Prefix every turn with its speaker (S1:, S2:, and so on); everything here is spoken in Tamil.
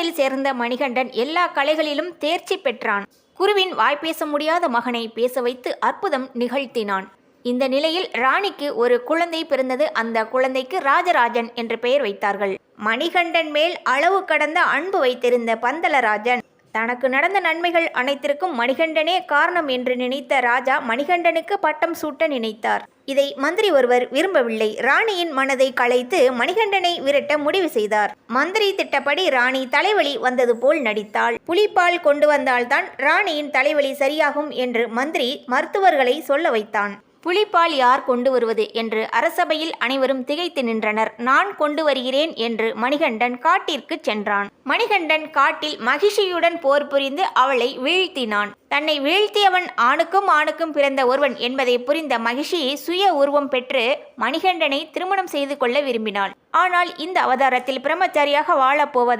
S1: இல்லத்தில் சேர்ந்த மணிகண்டன் எல்லா கலைகளிலும் தேர்ச்சி பெற்றான். குருவின் வாய்ப்பேச முடியாத மகனை பேச வைத்து அற்புதம் நிகழ்த்தினான். இந்த நிலையில் ராணிக்கு ஒரு குழந்தை பிறந்தது. அந்த குழந்தைக்கு ராஜராஜன் என்று பெயர் வைத்தார்கள். மணிகண்டன் மேல் அளவு கடந்த அன்பு வைத்திருந்த பந்தலராஜன் தனக்கு நடந்த நன்மைகள் அனைத்திற்கும் மணிகண்டனே காரணம் என்று நினைத்த ராஜா மணிகண்டனுக்கு பட்டம் சூட்ட நினைத்தார். இதை மந்திரி ஒருவர் விரும்பவில்லை. ராணியின் மனதை கலைத்து மணிகண்டனை விரட்ட முடிவு செய்தார். மந்திரி திட்டப்படி ராணி தலைவலி வந்தது போல் நடித்தாள். புலிப்பால் கொண்டு வந்தால்தான் ராணியின் தலைவலி சரியாகும் என்று மந்திரி மருத்துவர்களை சொல்ல வைத்தான். புலிப்பால் யார் கொண்டு வருவது என்று அரசபையில் அனைவரும் திகைத்து நின்றனர். நான் கொண்டு வருகிறேன் என்று மணிகண்டன் காட்டிற்கு சென்றான். மணிகண்டன் காட்டில் மகிஷியுடன் போர் புரிந்து அவளை வீழ்த்தினான். தன்னை வீழ்த்தியவன் ஆணுக்கும் ஆணுக்கும் பிறந்த ஒருவன் என்பதை புரிந்த மகிஷி சுய உருவம் பெற்று மணிகண்டனை திருமணம் செய்து கொள்ள விரும்பினாள். ஆனால் இந்த அவதாரத்தில் பிரம்மச்சாரியாக வாழப் போவதா